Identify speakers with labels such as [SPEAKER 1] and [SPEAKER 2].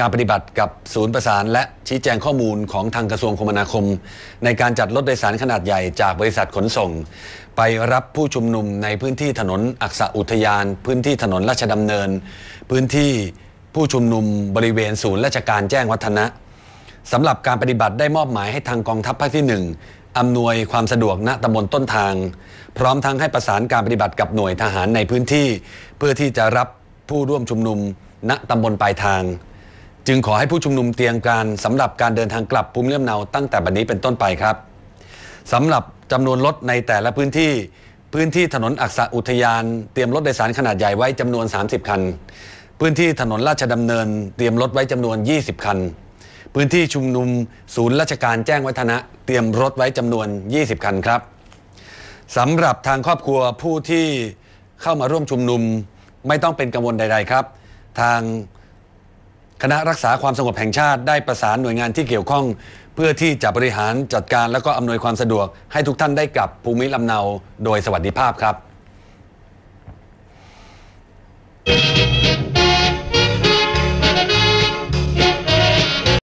[SPEAKER 1] การปฏิบัติกับศูนย์ประสานและชี้แจงข้อมูลของทางกระทรวงคมนาคม ในการจัดรถโดยสารขนาดใหญ่จากบริษัทขนส่ง ไปรับผู้ชุมนุมในพื้นที่ถนนอักษะอุทยาน พื้นที่ถนนราชดำเนิน พื้นที่ผู้ชุมนุมบริเวณศูนย์ราชการแจ้งวัฒนะสำหรับการปฏิบัติได้มอบหมายให้ทางกองทัพภาคที่ 1อำนวยความสะดวกณตำบลต้นทาง พร้อมทั้งให้ประสานการปฏิบัติกับหน่วยทหารในพื้นที่ เพื่อที่จะรับผู้ร่วมชุมนุมณตำบลปลายทาง จึงขอให้ผู้ชุมนุมเตรียมการสำหรับการเดินทางกลับภูมิลำเนาตั้งแต่บัดนี้เป็นต้นไปครับสำหรับจำนวนรถในแต่ละพื้นที่ พื้นที่ถนนอักษะอุทยาน เตรียมรถโดยสารขนาดใหญ่ไว้จำนวน 30 คัน พื้นที่ถนนราชดำเนิน เตรียมรถไว้จำนวน 20 คัน พื้นที่ชุมนุมศูนย์ราชการแจ้งวัฒนะ เตรียมรถไว้จำนวน 20 คันครับสำหรับทางครอบครัวผู้ที่เข้ามาร่วมชุมนุมไม่ต้องเป็นกังวลใด ๆ ครับ ทาง คณะรักษาความสงบแห่งชาติได้ประสานหน่วยงานที่เกี่ยวข้อง เพื่อที่จะบริหารจัดการและก็อำนวยความสะดวก ให้ทุกท่านได้กลับภูมิลำเนาโดยสวัสดิภาพครับ